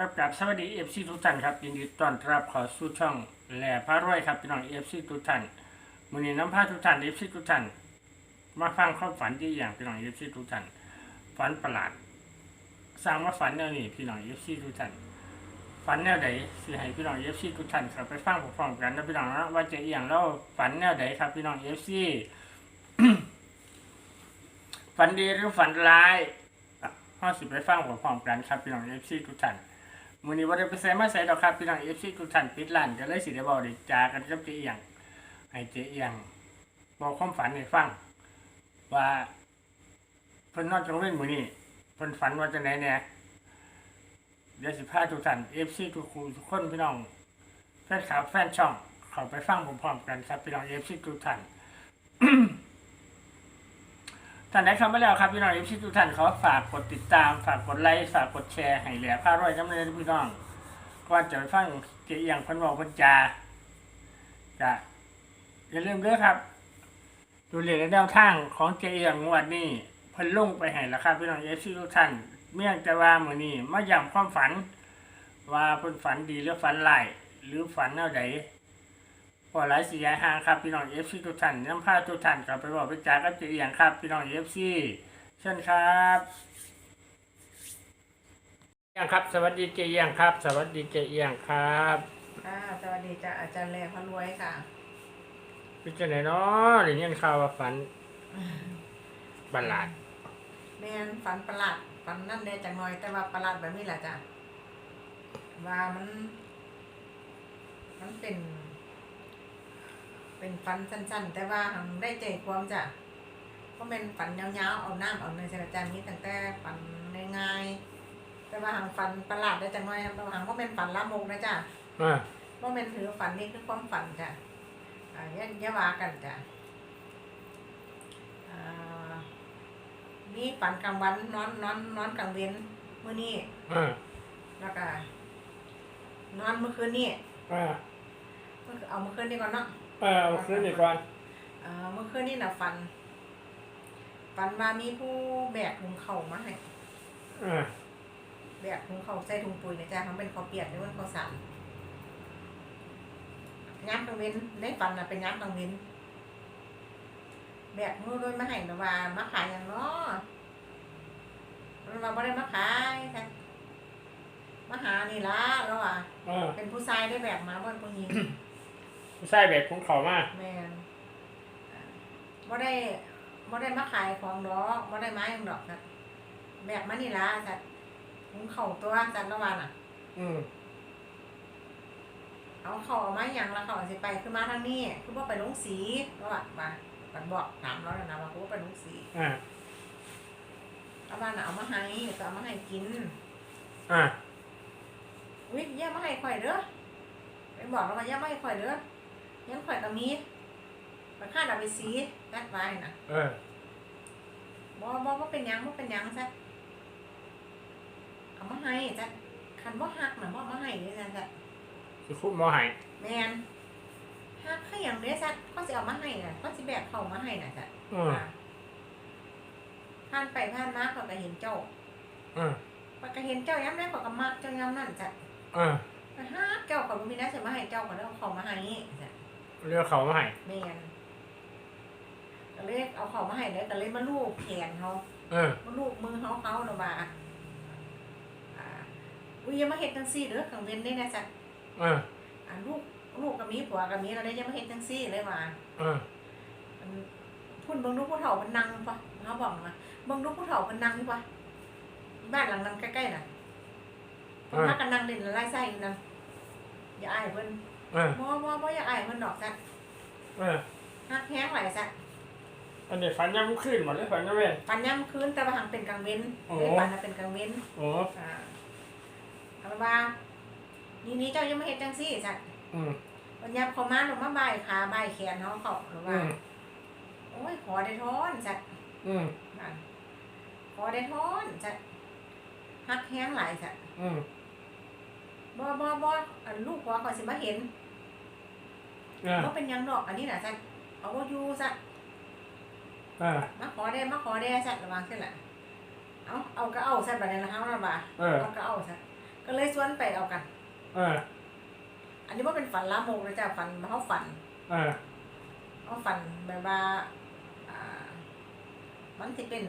ครับกับสวัสดีเอฟซีทุกท่านครับยินดีต้อนรับเขอสู่ช่องแหล่พระรวยครับพี่น้องเอฟซีทุกท่านมือนี้น้ำพาทุกท่านเอฟซีทุกท่านมาฟังความฝันที่อย่างพี่น้องเอฟซีทุกท่านฝันประหลาด สร้างมาฝันแนวนี้พี่น้องเอฟซีทุกท่านฝันแนวใดสิให้พี่น้องเอฟซีทุกท่านครับไปฟังพร้อมๆกันนะพี่น้องนะว่าจะอย่างแล้วฝันแนวใดครับ พี่น้องเอฟซีฝันดีหรือฝันร้ายห้าสิบไปฟังพร้อมๆกันครับพี่น้องเอฟซีทุกท่าน มือนี้บ่ได้ไปใส่มาใส่ดอกครับพี่น้อง FC ทุกท่านปิดร้านก็เลยสิได้บอกได้จากันกับเจเจียงให้เจเจียงบอกความฝันให้ฟัง ว่าเพิ่นนอนกลางเว้นมือนี้เพิ่นฝันว่าจังไดแหน่เดี๋ยวสิพาทุกท่าน FC ทุกคู่ทุกคนพี่น้องแฟนคลับแฟนช่องเขาไปฟังผมพร้อมกันครับพี่น้อง FC ทุกท่าน ท่านไหนเข้ามาแล้วครับพี่น้องเอฟซีทุกท่านขอฝากกดติดตาม ฝากกดไลค์ฝากกดแชร์ให้แหล่ผ้าร้อยน้ำเลยพี่น้องก่อนจะไปฟังเกี่ยงพันบอกเพันจากะอย่าลืมเด้อครับ ดูเรียนแนวทางของเจียงงวดนี้พิ่นลงไปให้แล้วครับพี่น้องเอฟซีทุกท่านเมื่อจะว่ามือนี้มาย้ำความฝัน ว่าเพิ่นฝันดีหรือฝันร้ายหรือฝันแนวใดพ อหลายสียายห่างครับพี่น้องเอฟซีทุกท่านน้ำผ้าทุกท่านกลับไปบอกไปจากับเจียงครับ พี่น้องเอฟซีเชิญครับเอียงครับ สวัสดีเจียงครับ สวัสดีเจียงครับค่ะสวัสดีจ้ะอาจารย์แหล่พระรวยค่ะพี่เจาไหนเนาะหรือยังข่าวว่าฝันบัลลาดแม่นฝันประหลาดฝันนั่นแน่จังหน่อยแต่ว่าประหลาดแบบนี้แหละจ้ะว่ามัน มันเป็น เป็นฝันสั้น ๆ แต่ว่าหังได้ใจความจ้ะก็เป็นฝันยาวๆเอาน้ำเอาเนยอาจารย์นี้ตั้งแต่ฝันง่ายๆแต่ว่าหังฝันประหลาดได้จังหน่อยแต่ว่าหังก็เป็นฝันละมกนะจ้ะอ่าว่าเป็นถือฝันนี่คือความฝันจ้ะอ่าอย่าอย่าว่ากันจ้ะอ่านี่ฝันกลางวันนอนนอนนอนกลางเว้นมื้อนี้อ่าแล้วก็นอนเมื่อคืนนี้อ่าเมื่อเอาเมื่อคืนนี้ก่อนเนาะ เออเอาคืนดีก่อนอ่าเมื่อคืนนี้น่ะฝันฝันว่ามีผู้แบกถุงเข่าวมาให้อ่าแบกถุงเข่าวใส่ถุงปุ๋ยนะจ๊ะทั้งเป็นข้าวเปียกหรือว่าข้าวสารย้ำกลางเว้นในฝันน่ะเป็นย้ำกลางเว้นแบกมือด้วยมาให้นะว่ามาขายอย่างเนาะมันว่าบ่ได้มาขายค่ะมาหานี่ละแล้วอะอ่าเป็นผู้ชายได้แบกมาบ่เป็นผู้หญิง ผู้ชายแบบของเขามาแม่นอ่าบ่ได้บ่ได้มาขายของดอกบ่ได้มาหยังดอกนะแบกมานี่ละสัตว์หุงเข่าวตัวสัตว์ละวันอะ อืมเอาเข่าวเอามาหยังละเข่าวสิไปคือมาทางนี้คือว่าไปลงสีแล้วอะมาปันบอกถามเราแล้วนะว่าคือว่าไปลงสีอ่าเอาบ้านน่ะเอามาให้ก็เอามาให้กิน อ่า อุ้ยย่ามาให้ข่อยเด้อไปบอกเราว่าย่ามาให้ข่อยเด้อ ยังข่อยก็มีไปข้าดเอาไปสีแป๊ดไว้น่ะเออบ่บ่บ่เป็นหยังบ่เป็นหยังซะเอามาให้ซะคันบ่ฮักน่ะบ่เอามาให้เด้อซะซะคือคุ้มมอหายแม่นฮักคือหยังเด้อซะเขาสิเอามาให้น่ะเขาสิแบกเข้ามาให้น่ะซะอืมอ่าผ่านไปผ่านมาเขาก็เห็นเจ้าอ่าเขาก็เห็นเจ้ายามใดเขาก็มักเจ้ายามนั้นจ้ะอ่าไปฮักเจ้าเขาบ่มีนะสิมาให้เจ้าก็แล้วเขามาให้จ้ะ เรือเขามาให้แม่นก็เลยเอาเขามาให้เลยก็เลยมาลูบแขนเขาเออ มาลูบมือเขาเขาเนาะว่าอ่าอุ้ยอย่ามาเฮ็ดจังซี่เด้อกังเว้นได้นะจ๊ะเออ อ่าลูกลูกก็มีผัวก็มีเราได้อย่ามาเฮ็ดจังซี่เลยว่า เอออันพุ่นเบิ่งลูกผู้เฒ่าเพิ่นนั่งปะเขาบอกมาเบิ่งลูกผู้เฒ่าเพิ่นนั่งอยู่ปะบ้านหลังนั้นใกล้ๆน่ะเพิ่นพากันนั่งเล่นไล่ไส้อยู่นั่นอย่าอายเพิ่น เออบ่บ่บ่อย่าอายเพิ่นดอกจ้ะเออฮักแฮงไหลจ้ะอันนี้ฝันยังขึ้นหมดเลยฝันยังเว้นปันย่ำคืนแต่ว่าหังเป็นกลางเว้นโอ้ได้ปันน่ะเป็นกลางเว้นโอ้อ่าเอาเป็นว่านี่นี่เจ้ายังไม่เห็นจังซี่จ้ะอืมวันยับเขามาหนูมาบ่ายขาบ่ายแขนเขาเขาหรืออืว่ามโอ้ยขอได้ทอนจ้ะอืมนั่นขอได้ทอนจ้ะฮักแห้งหลายจ้ะอืม บ่บ่บ่อันลูกขอขอสิมาเห็นอ่าว่าเป็นหยังดอกอันนี้น่ะจ้ะเอาว่าอยู่จ้ะอ่ามาขอได้มาขอได้จ้ะระวังเส้นแหละเอาเอาก็เอาจ้ะแบบนี้ละเฮาละบ่าเออเอาก็เอาจ้ะก็เลยชวนไปเอากัน เอออันนี้ว่าเป็นฝันละโมกเลยจ้ะฝันมาเขาฝันเออเขาฝันแบบว่าอ่า มันที่เป็น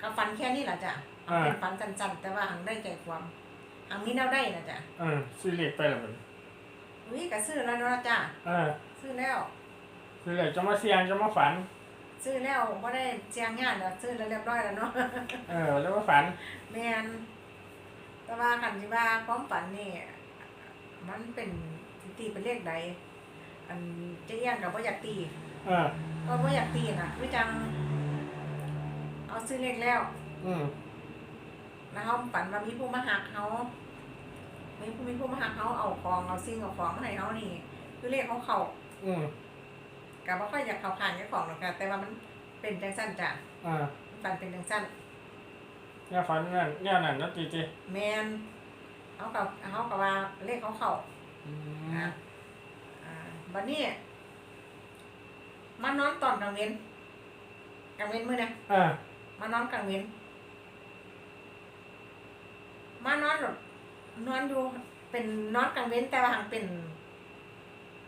ก็ฝันแค่นี้แหละจ้ะอ่าเป็นฝันสั้นๆแต่ว่าหังได้ใจความ หังนี้แนวได้นะจ้ะเออซื้อเลขไปแล้วมันอุ้ยก็ซื้อแล้วเนาะจ้ะเออซื้อแล้ว ซื้อเลขจะมาเสี่ยงจะมาฝัน ซื้อแล้วไ่ได้เจียงงานแล้วซื้อแล้วเรียบร้อยแล้วเนาะเออแล้วมาฝันแมนแต่ว่าคันที่ว่าความฝันนี่มันเป็นสิตีเป็นเลขใดอันเจะยังกับว่าอยากตีเออก็ว่าอยากตีนะคือจังเอาซื้อเลขแล้วอืม แล้วเขาฝันว่ามีผู้มาหักเขา มีผู้มีผู้มาหักเขาเอาของเอาซิ่งเอาของมาให้เขานี่ คือเลขเขาเขาอืมกับว่าก็อยากเขาผ่านเจ้าของหรอกค่ะแต่ว่ามันเป็นจังสั้นจ้ะเออฝันเป็นจังสั้นเนี่ยฝันนั่นเนี่ยนั่นนะจีจีแมนเขากับเขากับว่าเลขเขาเขาอือะมอ่าบัดนี้มานอนตอนกลางเว้นกลางเว้นมื้อนะเออมานอนกลางเว้นมานอนหลด นอนอยู่เป็นนอนกลางเว้นแต่ว่าหังเป็น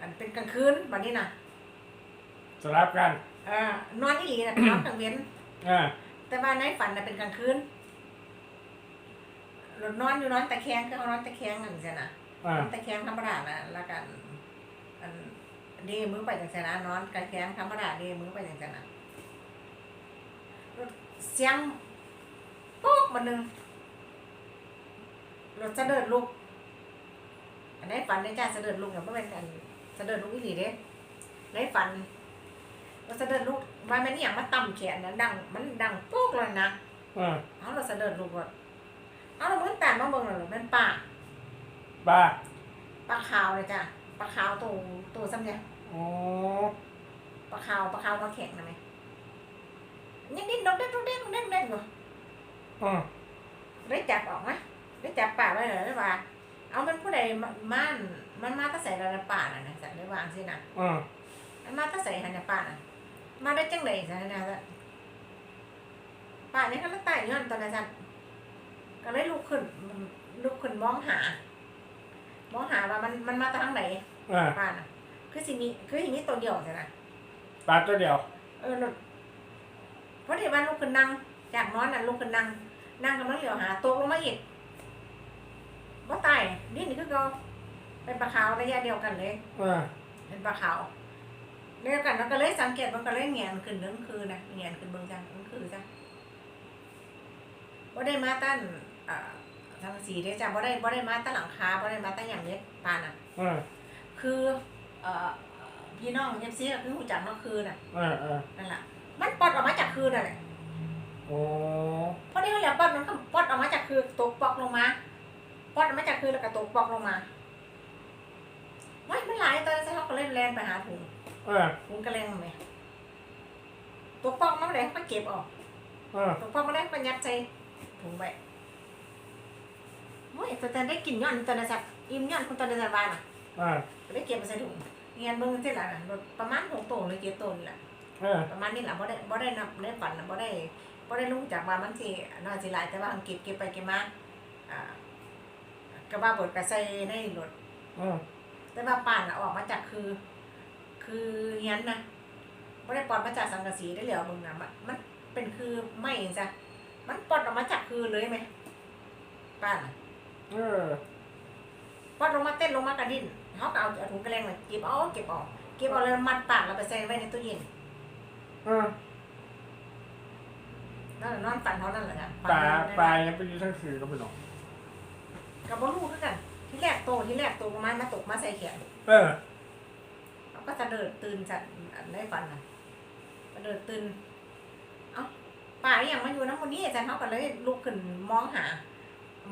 อันเป็นกลางคืนบัดนี้นะสลับกันเออนอนอีหลีนะนอนกลางเว้นเออแต่ว่าในฝันน่ะเป็นกลางคืนหลดนอนอยู่นอนตะแคงก็เอานอนตะแคงนั่นใช่นะเออตะแคงธรรมดานะแล้วกันอันเดมือไปจังซั่นนะนอนตะแคงธรรมดาเดมือไปจังซั่นนะเสียงปุ๊กมันหนึง รถเสด็จลูก อันได้ฝันได้จ้าเสด็จลูกอย่างเมื่อเป็นกันเสด็จลูกอีหลีเด้ได้ฝันรถเสด็จลูกว่ามันอหย่างมาต่ำแขนนะดัง มันดังปุ๊กเลยนะเออเอารถเสด็จลูกรถเอาเราเบิ่งตามมาเบิ่งเลยเป็นป่าบ้าปลาขาวเลยจ้ะปลาขาวตัวตัวซ้ำเนี่ยโอ้ปลาขาวปลาขาวมาแข็งนะไหมนี่นี่ดอกเด็ดดอกเด็ดดอกเด็ดดอกเด็ดอยู่เออได้จับออกไหม ได้จับป่าไว้เลยได้ว่า เอามันผู้ใดมามันมันมาตั้งใส่ระป่าน่ะนะสัตว์ได้วางสินะเออมันมาตั้งใส่หันในป่าน่ะ มาได้จังเลยสัตว์นะสัตว์ป่านี้ก็ไม่ตายย้อนตอนนั้นสัตว์ก็เลยลุกขึ้นลุกขึ้นมองหามองหาว่ามันมันมาทางไหนเออป่าน่ะ คือสิมีคือสิมีตัวเดียวใช่ไหมปลาตัวเดียว เออหลุดเพราะที่บ้านลูกขึ้นนั่งจากนอนน่ะลูกขึ้นนั่งนั่งกำลังเหลียวหาตกลงมาอีก ว่าตายนี่นี่คือเราเป็นปลาขาวระยะเดียวกันเลยเออเป็นปลาขาวเดียวกันแล้วก็เลยสังเกตมันก็เลยเงียนขึ้นทั้งคืนนะเงียนขึ้นเบิ่งจังทั้งคืนจ้ะว่าได้มาตั้นอ่าทางสีเด้อจ้ะว่าได้ว่าได้มาตั้งหลังคาว่าได้มาตั้งอย่างเนี้ยปานอะเออคือเอ่อพี่น้องเอฟซีก็คือหูจักเมื่อคืนน่ะเออเออนั่นแหละมันปลดออกมาจากคืนนั่นแหละโอ้เพราะนี่เขาเรียกปลดมันก็ปลดออกมาจากคือตกปอกลงมา ปลดออกมาจากคือแล้วก็ตกปอกลงมาไม่มันหลายตอนนั้นเขาก็เล่นแลนไปหาถุงเออถุงกระเลงมาไหมตกปอกมาเลยเขาเก็บออกเออตกปอกมาเลยก็ยัดใส่ถุงไปโอ้ยแต่แต่ได้กินย้อนตอนนั้นสักอิ่มย้อนคนตอนนั้นสักวานอะเออก็ได้เก็บมาใส่ถุงเงียนเบิ้งเท่าไหร่น่ะประมาณหกตัวเลยเจ็ดตัวนี่แหละเออประมาณนี้แหละบ่ได้บ่ได้นับได้ฝันน่ะบ่ได้บ่ได้รู้จากว่ามันสิน่าสิหลายแต่ว่าอังเก็บเก็บไปเก็บมาอ่า ก็ว่าเบิดก็ใส่ในรถเออแต่ว่าป่านน่ะออกมาจากคือ คือเฮียนนะบ่ได้ปลอดมาจากสังกะสีได้เหลียวมึงน่ะมันมันเป็นคือไม่จ้ะมันปลดออกมาจากคือเลยไหมป่านน่ะเออปลดลงมาเต้นลงมากระดิ่นเฮาก็เอาเอาถุงกระแลงน่ะเก็บเอาเก็บออกเก็บเอาแล้วมัดปากแล้วไปใส่ไว้ในตู้เย็นเออนั่นน่ะนอนฝันเท่านั้นแหละจ้ะปลาฝันปลายังไปอยู่ทั้งคืนก็ไปหรอ กกับบ่รู้คือกัน ที่แรกโตที่แรกโตประมาณมาตกมาใส่แขนเออเขาก็จะเดินตื่นจากอันได้ฝันน่ะก็เดินตื่นเอ้าป่าอหย่างมาอยู่น้ำคนนี้อาจารย์เขาก็เลยลุกขึ้นมองหา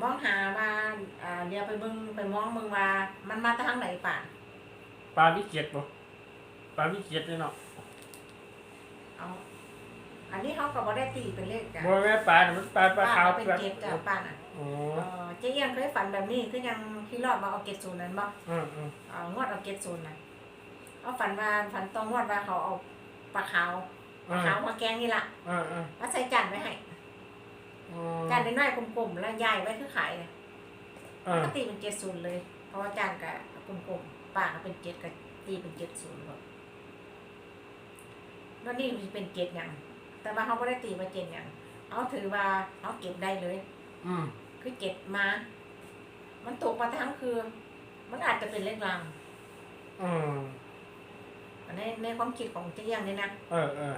มองหามาอ่าเดี๋ยวไปเบิ่งไปมองเบิ่งว่า มันมาทางไหนป่าปลาวิเกียตบ่ปลาวิเกียตเลยเนาะเอาอันนี้เขาก็บ่ได้ตีเป็นเลขจ้ะบ่แม่นปลาเนี่ยมันปลาปลาขาวเป็นปลาเจ็ดจ้ะป่าน่ะโอ้เอ่อเจ๊เอียงเคยฝันแบบนี้คือยังที่รอบมาเอาเกตศูนย์นั้นบ่เออเออเอางวดเอาเกตศูนย์น่ะเอาฝันว่าฝันตองงวดว่าเขาเอาปลาขาวเอปลาอขาวมาแกงนี่ล่ะเออเออมาใส่จานไว้ให้อ๋อจานน้อยๆกลมๆแล้วยายไว้คือขายเลยอเอมันอก็ตีเป็นเจ็ดศูนย์เลย เพราะว่าจานกับกลมๆปากก็เป็นเจ็ดกับตีเป็นเจ็ดศูนย์หมดแล้วนี่มันเป็นเจ็ดอย่างแต่ว่าเขาไม่ได้ตีมาเจ็ดอย่างเขาถือว่าเขาเก็บได้เลย อืม คือเก็บมา มันตกมาทั้งคือ มันอาจจะเป็นเลขรางอืมในในความคิดของเจียงเนี่ยนะเออเออ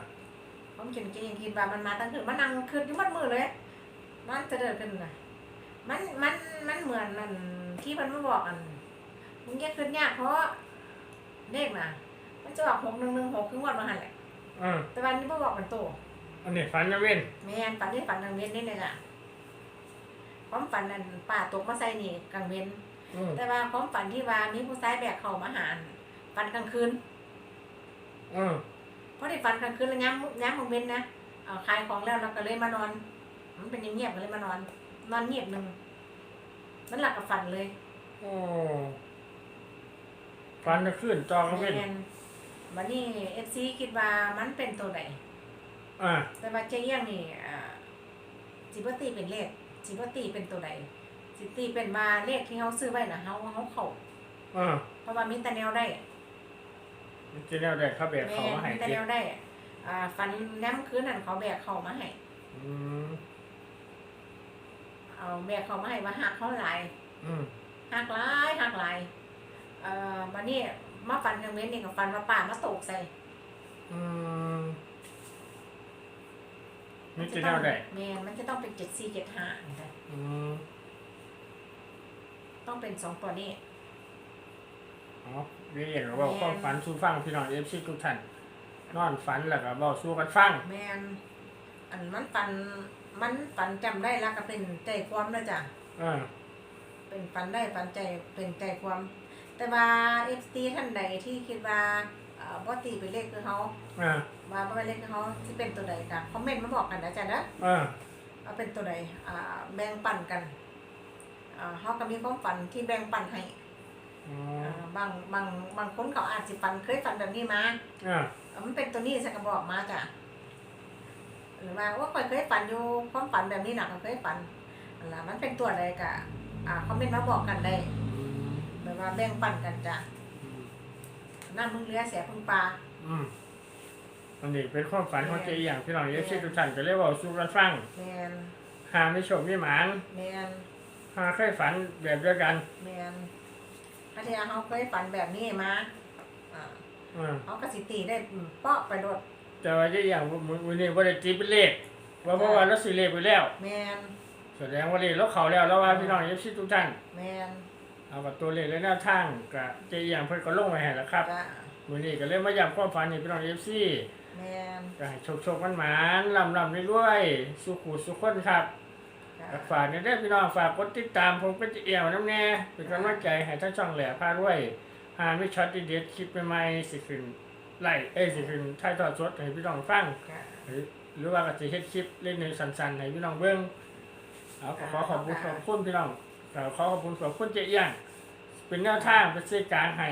ความคิดของเจียงคิดว่ามันมาตั้งคือมันนั่งคืนอยู่มัดมือเลย มันจะเดินขึ้นนะมันมันมันเหมือนมันที่มันมาบอกอันมึงแยกขึ้นยากเพราะเลขนะมันจะออกหกหนึ่งหนึ่งหกคืองวดมาหันแหละเออแต่วันนี้มาบอกมันโตอันนี้ฝันนะเว้นแม่นฝันที่ฝันกลางเว้นนี่เลยอะ ความฝันนั้นป่าตกมาใส่นี่กลางเว้น อืมแต่ว่าความฝันที่ว่ามีผู้ชายแบกเขามาหาอันฝันกลางคืน อืมเพราะได้ฝันกลางคืนแล้วย้ำย้ำของเว้นนะเอาขายของแล้วเราก็เลยมานอน มันเป็นเงียบๆก็เลยมานอน นอนเงียบหนึ่งมันหลับกับฝันเลยโอ้ฝันจะขึ้นจอก็เว้นแม่นวันนี้เอฟซีคิดว่ามันเป็นตัวไหน อ่าแต่ว่าเจียงนี่อ่าจิบตีเป็นเลข จิบตีเป็นตัวไหนจิตีเป็นมาเลขที่เขาซื้อไว้นะเขาเขาเขาอ่าเพราะว่ามีแต่แนวได้มันจะแนวแดกเข้าแบกเขามาให้มีแต่เก็แนบวได้ อ่าฟันแนมคืนนั่นเขาแบกเขามาให้อืมเอาแบกเขามาให้ว่าหักเขาหลายอืมหักหลายหักหลายเอ่อวันนี้มาฟันกลางเว้นนี่กับฟันมาป่ามาตกใส่อืม นี่จะแนวแดกแมนมันจะต้องเป็นเจ็ดสี่เจ็ดห้าอืมต้องเป็นสองตัวนี้อ๋อเรียนว่าความฝันสู้ฟังพี่น้องเอฟซีทุกท่านนอนฝันแล้วก็บอกสู้กันฟังแมนอันมันฟันมันฟันจำได้แล้วก็เป็นใจความนะจ๊ะเออเป็นฟันได้ฟันใจเป็นใจความ แต่ว่าเอฟซีท่านใดที่คิดว่าเอ่อบ่ตีเป็นเลขคือเขาเออ ว่าบ่เป็นเลขคือเขาที่เป็นตัวใดกันคอมเมนต์มาบอกกันนะจ๊ะเด้อเออว่าเป็นตัวใดอ่าแบ่งปันกันอ่าเขาก็มีความฝันที่แบ่งปันให้อ๋ออ่าบางบางบางคนเขาอาจสิฝันเคยฝันแบบนี้มาเอออ่ามันเป็นตัวนี้สักกระบอกมาจ้ะหรือว่าว่าเคยเคยฝันอยู่ความฝันแบบนี้หนักเคยฝันอันละมันเป็นตัวใดกะอ่าคอมเมนต์มาบอกกันได้อืมแบบว่าแบ่งปันกันจ้ะอืมน้ำมึงเรือเสียพึ่งปลา อืม อันนี้เป็นความฝันของเจียงพี่น้องเอฟซีทุกท่านก็เรียกว่าสู้กันฟังแมนหาไม่โชคไม่หมานแมนหาเคยฝันแบบเดียวกันแมนถ้าที่เขาเคยฝันแบบนี้มาอ่าเออเขากระสิตีได้เปาะไปโดดแต่ว่าเจียงมือนี้ว่าได้ตีเป็นเลขว่าเพราะว่าเราซื้อเลขไปแล้ว แมนแสดงว่าเลขเราเขาแล้วแล้วว่าพี่น้องเอฟซีทุกท่านแมนเอากับตัวเลขและแนวทางกับเจียงเพิ่นก็ลงไปให้แล้วครับจ้ะมือนี้ก็เลยมาย้ำความฝันให้พี่น้องเอฟซี แมนก็ให้โชคโชคมันหมานลำลำรวยๆสุขุสุขคนครับจ้ะก็ฝากในเด้อพี่น้องฝากกดติดตามผมเป็นเอี่ยวน้ำแน่เป็นกำลังใจให้ทั้งช่องแหล่พาด้วยหาไม่ช็อตเด็ดๆคลิปใหม่ๆสิขึ้นไล่เอ้ยสิขึ้นถ่ายทอดสดให้พี่น้องฟัง จ้ะ หรือหรือว่าก็จะเฮ็ดคลิปเล่นในสั้นๆให้พี่น้องเบิ่งเอาก็ขอขอบคุณขอบคุณพี่น้องก็ขอขอบคุณขอบคุณเจ๊เอี้ยงเป็นแนวทางเป็นสื่อกลางให้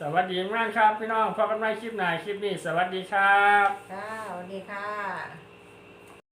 สวัสดีมากครับพี่น้องพบกันใหม่คลิปหน้าคลิปนี้ สวัสดีครับ ค่ะสวัสดีค่ะ